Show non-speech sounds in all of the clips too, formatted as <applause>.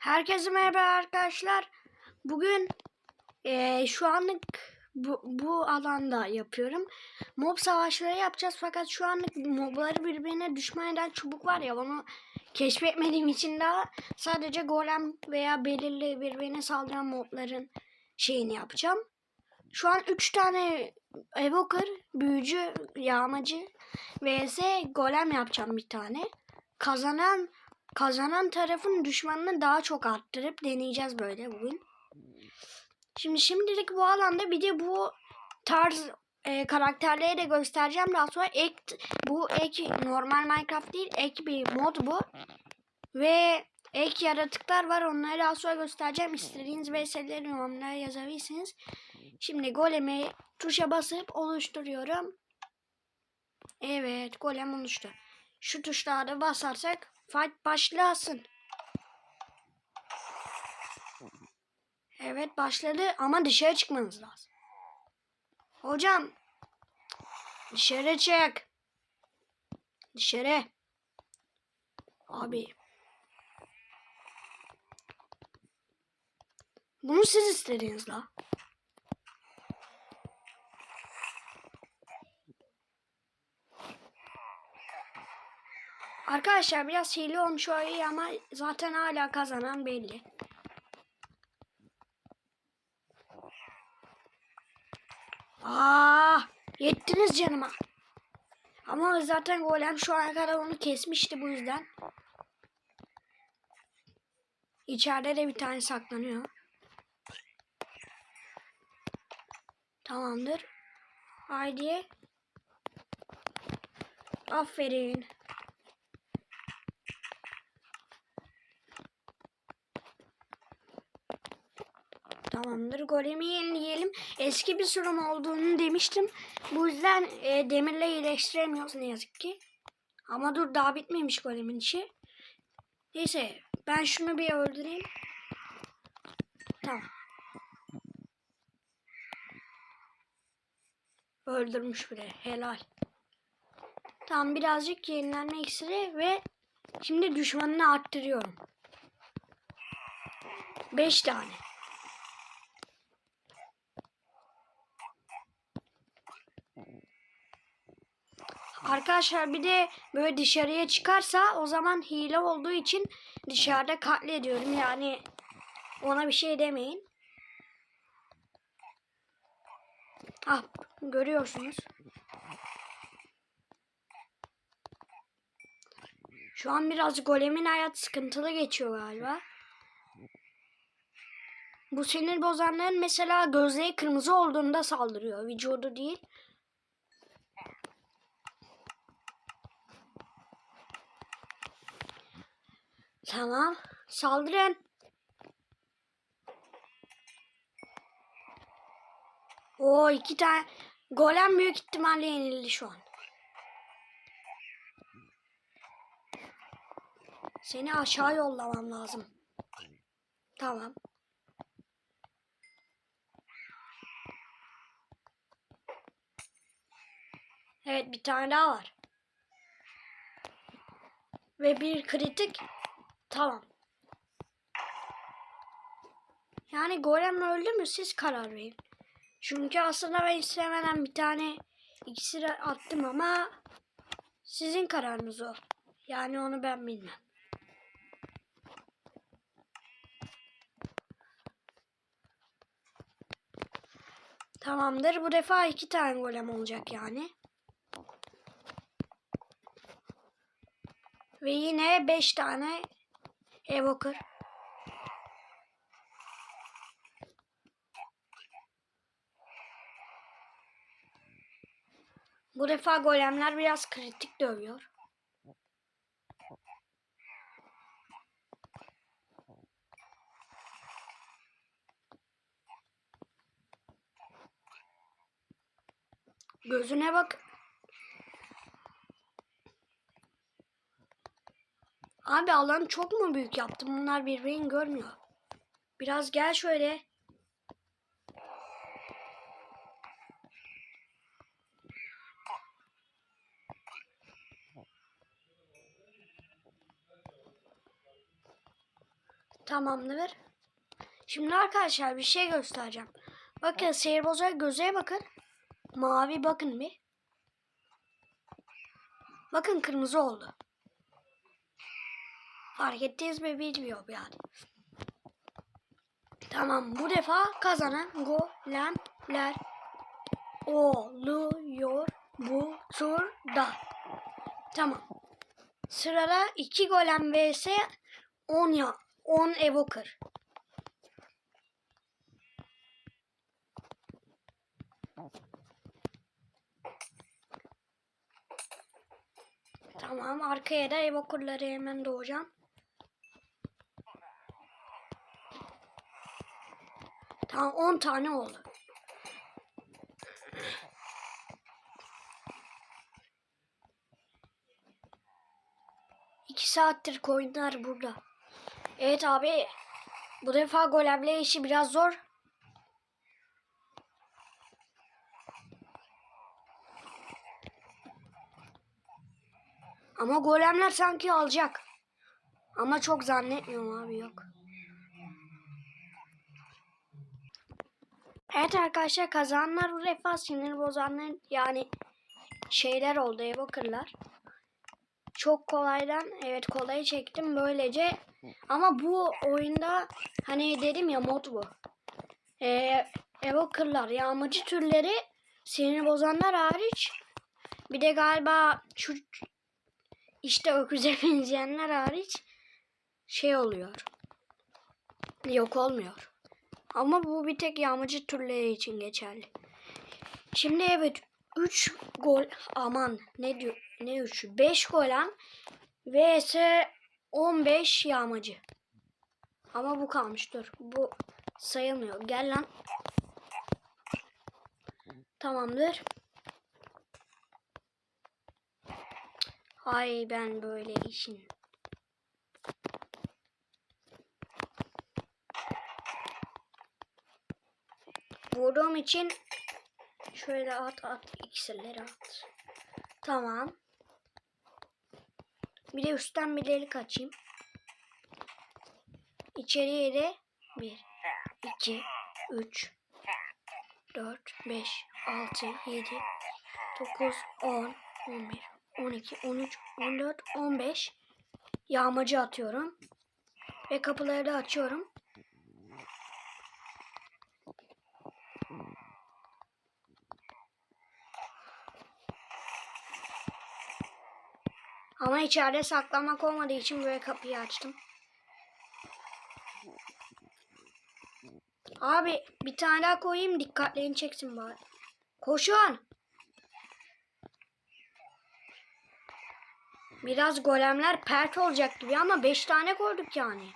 Herkese merhaba arkadaşlar. Bugün eee, şu anlık bu, bu alanda yapıyorum. Mob savaşları yapacağız fakat şu anlık mobları birbirine düşman eden çubuk var ya onu keşfetmediğim için daha sadece golem veya belirli birbirine saldıran mobların şeyini yapacağım. Şu an 3 tane evoker, büyücü, yağmacı vs golem yapacağım bir tane. Kazanan kazanan tarafın düşmanını daha çok arttırıp deneyeceğiz böyle bugün. Şimdi şimdilik bu alanda bir de bu tarz e, karakterleri de göstereceğim. Daha sonra ek bu ek normal Minecraft değil ek bir mod bu. Ve ek yaratıklar var onları daha sonra göstereceğim. İstediğiniz vs'leri yorumlara yazabilirsiniz. Şimdi golemi tuşa basıp oluşturuyorum. Evet golem oluştu. Şu tuşlara basarsak fight başlasın. Evet başladı ama dışarı çıkmanız lazım. Hocam dışarı çık. Dışarı. Abi. Bunu siz istediniz la. Arkadaşlar biraz hile olmuş o iyi ama zaten hala kazanan belli. Aa, yettiniz canıma. Ama zaten golem şu ana kadar onu kesmişti bu yüzden. İçeride de bir tane saklanıyor. Tamamdır. Haydi. Aferin. Tamamdır. Golemi yenileyelim. Eski bir sorun olduğunu demiştim. Bu yüzden e, demirle iyileştiremiyoruz ne yazık ki. Ama dur daha bitmemiş golemin işi. Neyse ben şunu bir öldüreyim. Tamam. Öldürmüş bile. Helal. Tamam birazcık yenilenme iksiri ve şimdi düşmanını arttırıyorum. 5 tane. Arkadaşlar bir de böyle dışarıya çıkarsa o zaman hile olduğu için dışarıda katlediyorum. Yani ona bir şey demeyin. Ah görüyorsunuz. Şu an biraz golemin hayat sıkıntılı geçiyor galiba. Bu sinir bozanların mesela gözleri kırmızı olduğunda saldırıyor. Vücudu değil. Tamam. Saldırın. O iki tane golem büyük ihtimalle yenildi şu an. Seni aşağı yollamam lazım. Tamam. Evet bir tane daha var. Ve bir kritik. Tamam. Yani golem öldü mü siz karar verin. Çünkü aslında ben istemeden bir tane iksir attım ama sizin kararınız o. Yani onu ben bilmem. Tamamdır. Bu defa iki tane golem olacak yani. Ve yine beş tane evoker. Bu defa golemler biraz kritik dövüyor. Gözüne bak. Abi alanı çok mu büyük yaptım? Bunlar birbirini görmüyor. Biraz gel şöyle. Tamamdır. Şimdi arkadaşlar bir şey göstereceğim. Bakın seyirboza göze bakın. Mavi bakın bir. Bakın kırmızı oldu. Fark ettiniz mi bilmiyorum yani. Tamam bu defa kazanan golemler oluyor bu turda. Tamam. Sırada 2 golem vs 10 ya 10 evoker. Tamam arkaya da evokerları hemen doğacağım. Tamam 10 tane oldu. İki saattir koyunlar burada. Evet abi. Bu defa golemle işi biraz zor. Ama golemler sanki alacak. Ama çok zannetmiyorum abi yok. Evet arkadaşlar kazananlar bu defa sinir bozanlar yani şeyler oldu evokerlar. Çok kolaydan evet kolay çektim böylece ama bu oyunda hani dedim ya mod bu. Ee, evokerlar yağmacı türleri sinir bozanlar hariç bir de galiba şu işte öküze <laughs> benzeyenler hariç şey oluyor. Yok olmuyor. Ama bu bir tek yağmacı türleri için geçerli. Şimdi evet 3 gol aman ne diyor ne 3'ü 5 golem vs 15 yağmacı. Ama bu kalmış dur. Bu sayılmıyor. Gel lan. Tamamdır. Hay ben böyle işin. Vurduğum için şöyle at at iksirleri at. Tamam. Bir de üstten bir delik açayım. İçeriye de 1, 2, 3, 4, 5, 6, 7, 9, 10, 11, 12, 13, 14, 15 yağmacı atıyorum. Ve kapıları da açıyorum. Ama içeride saklamak olmadığı için böyle kapıyı açtım. Abi bir tane daha koyayım dikkatlerini çeksin bari. Koşun. Biraz golemler pert olacak gibi ama 5 tane koyduk yani.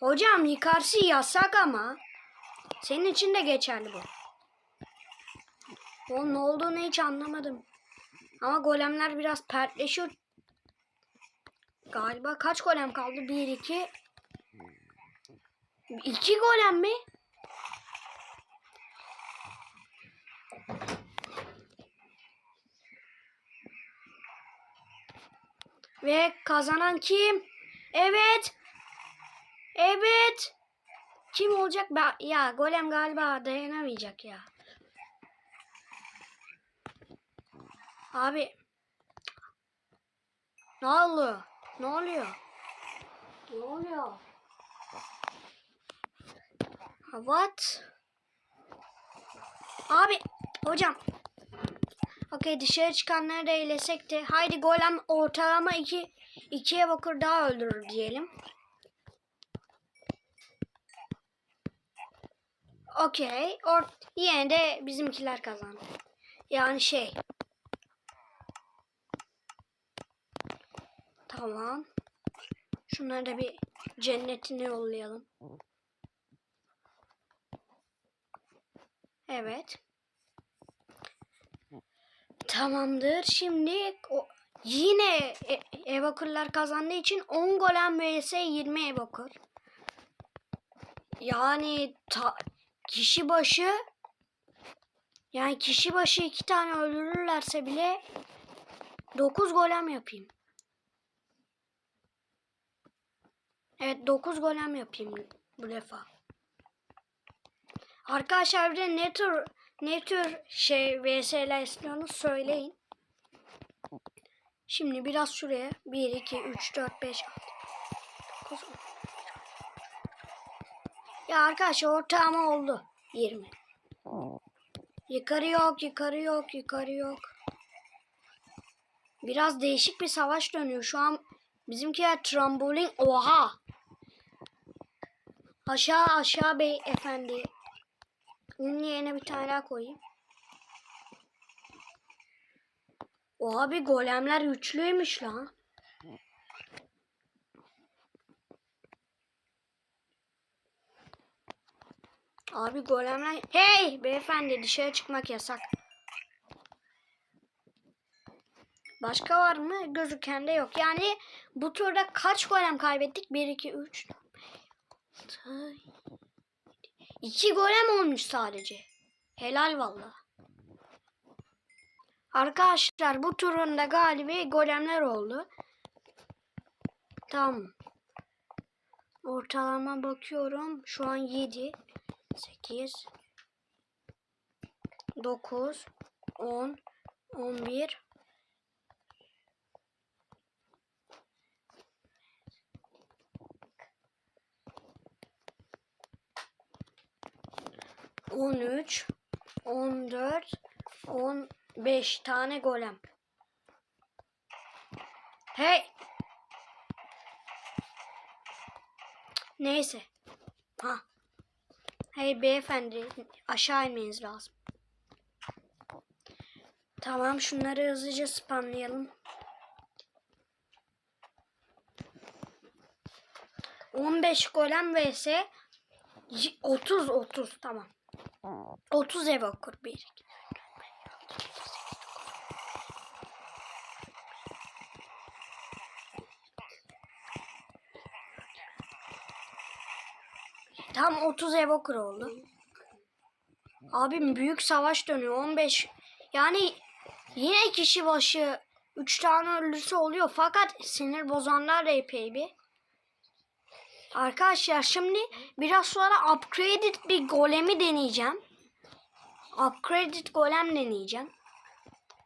Hocam yukarısı yasak ama. Senin için de geçerli bu. Oğlum ne olduğunu hiç anlamadım. Ama golemler biraz pertleşiyor. Galiba kaç golem kaldı? 1, 2. 2 golem mi? Ve kazanan kim? Evet. Evet. Kim olacak? Ya golem galiba dayanamayacak ya. Abi. Ne oluyor? Ne oluyor? Ne oluyor? What? Abi hocam. Okey dışarı çıkanları da eylesek de. Haydi golem ortalama iki, ikiye bakır daha öldürür diyelim. Okey. Or yine de bizimkiler kazandı. Yani şey. Tamam. Şunları bir cennetine yollayalım. Evet. Tamamdır. Şimdi o, yine e, Evoker'lar kazandığı için 10 golem vs 20 Evoker. Yani ta, kişi başı yani kişi başı iki tane öldürürlerse bile 9 golem yapayım. Evet 9 golem yapayım bu defa. Arkadaşlar bir de ne tür ne tür şey VS'ler istiyorsunuz söyleyin. Şimdi biraz şuraya 1 2 3 4 5 6 9 10. Ya arkadaşlar ortalama oldu 20. Yukarı yok, yukarı yok, yukarı yok. Biraz değişik bir savaş dönüyor. Şu an bizimkiler trambolin. Oha! Aşağı aşağı bey efendi. Onun yerine bir tane daha koyayım. O abi golemler güçlüymüş lan. Abi golemler... Hey beyefendi dışarı çıkmak yasak. Başka var mı? Gözüken de yok. Yani bu turda kaç golem kaybettik? 1, 2, 3, 4, 2 golem olmuş sadece. Helal valla. Arkadaşlar bu turun da galibi golemler oldu. Tamam. Ortalama bakıyorum. Şu an 7, 8, 9, 10, 11, on üç, on dört, on beş tane golem. Hey! Neyse. Ha. Hey beyefendi aşağı inmeniz lazım. Tamam şunları hızlıca spamlayalım. 15 golem vs 30 30 tamam. 30 ev okur bir. Tam 30 ev okur oldu. Abim büyük savaş dönüyor. 15 yani yine kişi başı 3 tane ölürse oluyor. Fakat sinir bozanlar da epey bir. Arkadaşlar şimdi biraz sonra upgraded bir golemi deneyeceğim. Upgraded golem deneyeceğim.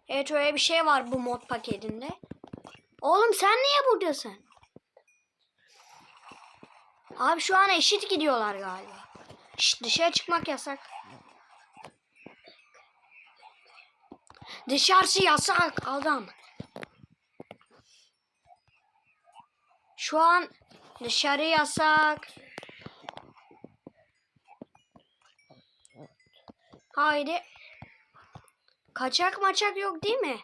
Evet öyle bir şey var bu mod paketinde. Oğlum sen niye buradasın? Abi şu an eşit gidiyorlar galiba. Şşt, dışarı çıkmak yasak. Dışarısı yasak adam. Şu an dışarı yasak. Haydi. Kaçak maçak yok değil mi?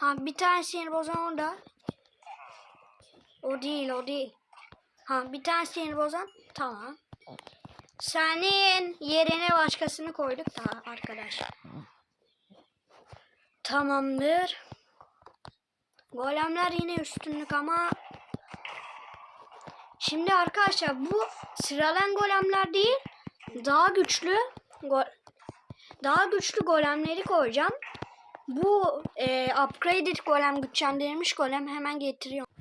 Ha bir tane sinir bozan orada. O değil o değil. Ha bir tane sinir bozan. Tamam. Senin yerine başkasını koyduk da arkadaş. Tamamdır. Golemler yine üstünlük ama Şimdi arkadaşlar bu sıralan golemler değil daha güçlü go daha güçlü golemleri koyacağım. Bu e, upgraded golem güçlendirilmiş golem hemen getiriyorum.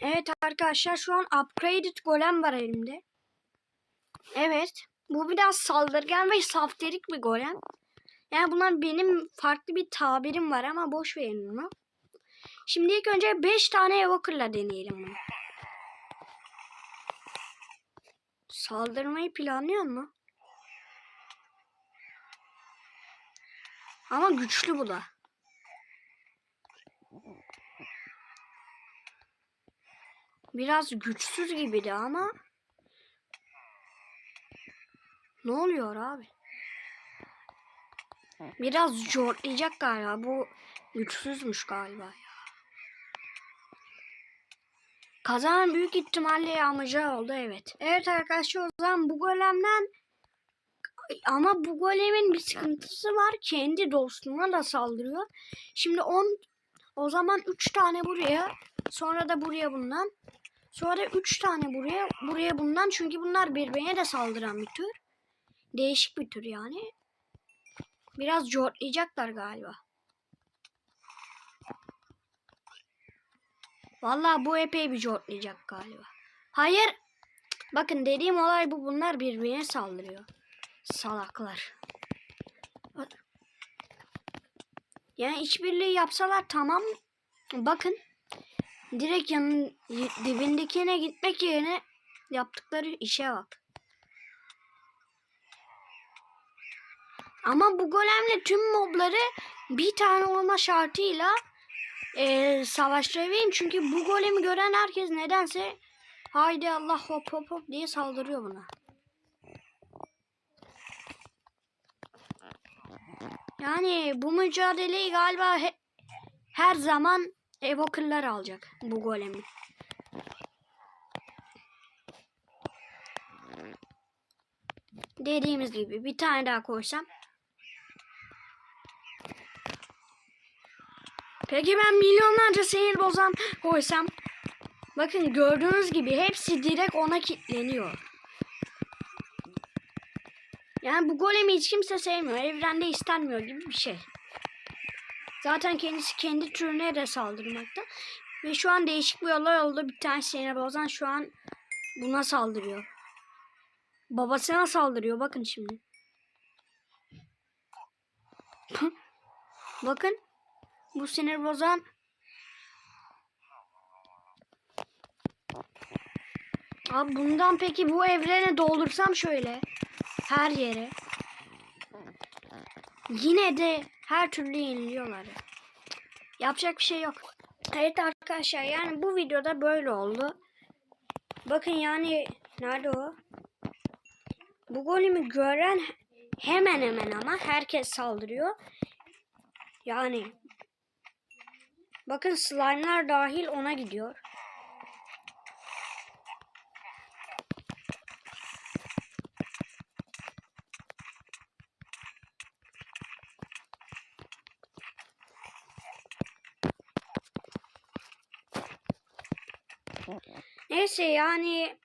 Evet arkadaşlar şu an upgraded golem var elimde. Evet. Bu biraz saldırgan ve safterik bir golem. Yani bunlar benim farklı bir tabirim var ama boş verin bunu. Şimdi ilk önce 5 tane evoker'la deneyelim bunu. Saldırmayı planlıyor mu? Ama güçlü bu da. Biraz güçsüz gibiydi ama. Ne oluyor abi? Biraz zorlayacak galiba. Bu güçsüzmüş galiba ya. Kazanan büyük ihtimalle yağmacı oldu evet. Evet arkadaşlar o zaman bu golemden ama bu golemin bir sıkıntısı var. Kendi dostuna da saldırıyor. Şimdi 10 o zaman 3 tane buraya sonra da buraya bundan. Sonra 3 tane buraya buraya bundan çünkü bunlar birbirine de saldıran bir tür. Değişik bir tür yani. Biraz cortlayacaklar galiba. Vallahi bu epey bir cortlayacak galiba. Hayır. Bakın dediğim olay bu. Bunlar birbirine saldırıyor. Salaklar. Yani işbirliği yapsalar tamam. Bakın. Direkt yanın dibindekine gitmek yerine yaptıkları işe bak. Ama bu golemle tüm mobları bir tane olma şartıyla e, savaştırabileyim. Çünkü bu golemi gören herkes nedense haydi Allah hop hop hop diye saldırıyor buna. Yani bu mücadeleyi galiba he- her zaman Evoker'lar alacak bu golemi. Dediğimiz gibi bir tane daha koysam. Peki ben milyonlarca sinir bozan koysam. Bakın gördüğünüz gibi hepsi direkt ona kilitleniyor. Yani bu golemi hiç kimse sevmiyor. Evrende istenmiyor gibi bir şey. Zaten kendisi kendi türüne de saldırmakta. Ve şu an değişik bir olay oldu. Bir tane sinir bozan şu an buna saldırıyor. Babasına saldırıyor. Bakın şimdi. <laughs> Bakın. Bu sinir bozan Abi bundan peki bu evrene doldursam şöyle her yere yine de her türlü yeniliyorlar. ya. Yapacak bir şey yok. Evet arkadaşlar yani bu videoda böyle oldu. Bakın yani nerede o? Bu golümü gören hemen hemen ama herkes saldırıyor. Yani bakın slime'lar dahil ona gidiyor. Neyse yani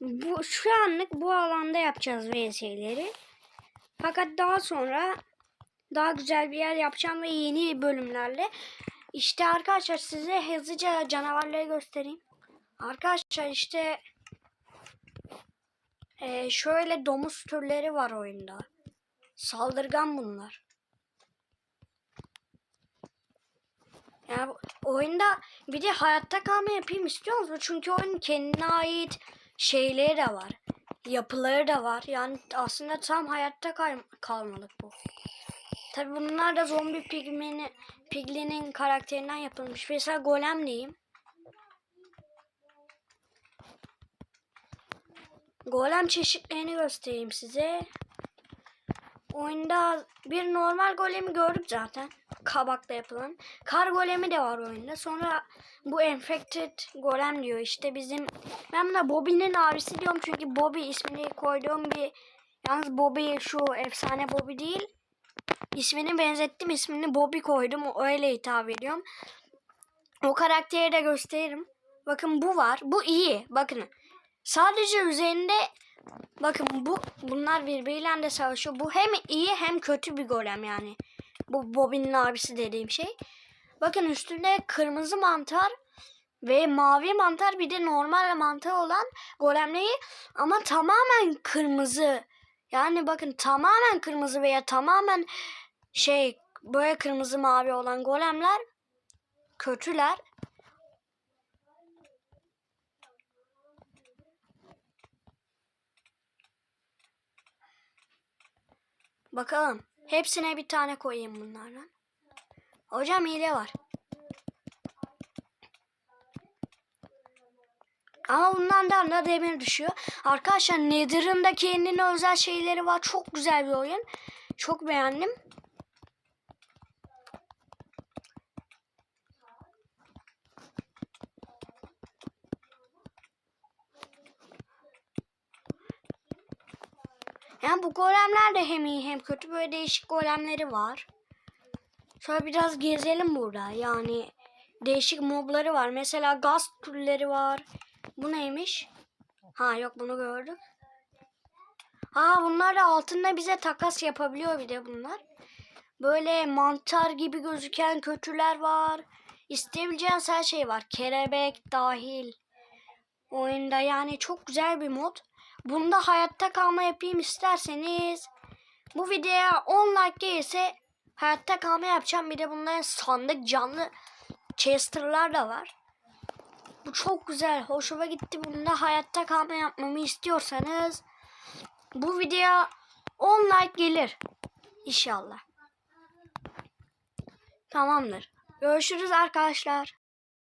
bu şu anlık bu alanda yapacağız VS'leri. Fakat daha sonra daha güzel bir yer yapacağım ve yeni bölümlerle işte arkadaşlar size hızlıca canavarları göstereyim. Arkadaşlar işte eee, şöyle domuz türleri var oyunda. Saldırgan bunlar. Yani oyunda bir de hayatta kalma yapayım istiyor musunuz? Çünkü oyunun kendine ait şeyleri de var. Yapıları da var. Yani aslında tam hayatta kal kalmalık bu. Tabi bunlar da zombi pigmeni, piglinin karakterinden yapılmış. Mesela golem diyeyim. Golem çeşitlerini göstereyim size. Oyunda bir normal golemi gördük zaten. Kabakla yapılan. Kar golemi de var oyunda. Sonra bu infected golem diyor. İşte bizim ben buna Bobby'nin abisi diyorum çünkü Bobby ismini koyduğum bir yalnız Bobby şu efsane Bobby değil. İsmini benzettim. ismini Bobby koydum. Öyle hitap ediyorum. O karakteri de gösteririm. Bakın bu var. Bu iyi. Bakın. Sadece üzerinde bakın bu bunlar birbiriyle de savaşıyor. Bu hem iyi hem kötü bir golem yani. Bu Bobby'nin abisi dediğim şey. Bakın üstünde kırmızı mantar ve mavi mantar bir de normal mantar olan golemleri ama tamamen kırmızı. Yani bakın tamamen kırmızı veya tamamen şey böyle kırmızı mavi olan golemler kötüler. Bakalım. Hepsine bir tane koyayım bunlardan. Hocam hile var. Ama bundan da demir düşüyor. Arkadaşlar Nether'ın da kendine özel şeyleri var. Çok güzel bir oyun. Çok beğendim. Yani bu golemler de hem iyi hem kötü. Böyle değişik golemleri var. Şöyle biraz gezelim burada. Yani değişik mobları var. Mesela gaz türleri var. Bu neymiş? Ha yok bunu gördük. Ha bunlar da altında bize takas yapabiliyor bir de bunlar. Böyle mantar gibi gözüken kötüler var. isteyebileceğiniz her şey var. Kelebek dahil. Oyunda yani çok güzel bir mod. Bunda hayatta kalma yapayım isterseniz bu videoya 10 like gelirse hayatta kalma yapacağım. Bir de bunların sandık canlı chester'lar da var. Bu çok güzel. Hoşuma gitti. Bunda hayatta kalma yapmamı istiyorsanız bu videoya 10 like gelir. İnşallah. Tamamdır. Görüşürüz arkadaşlar.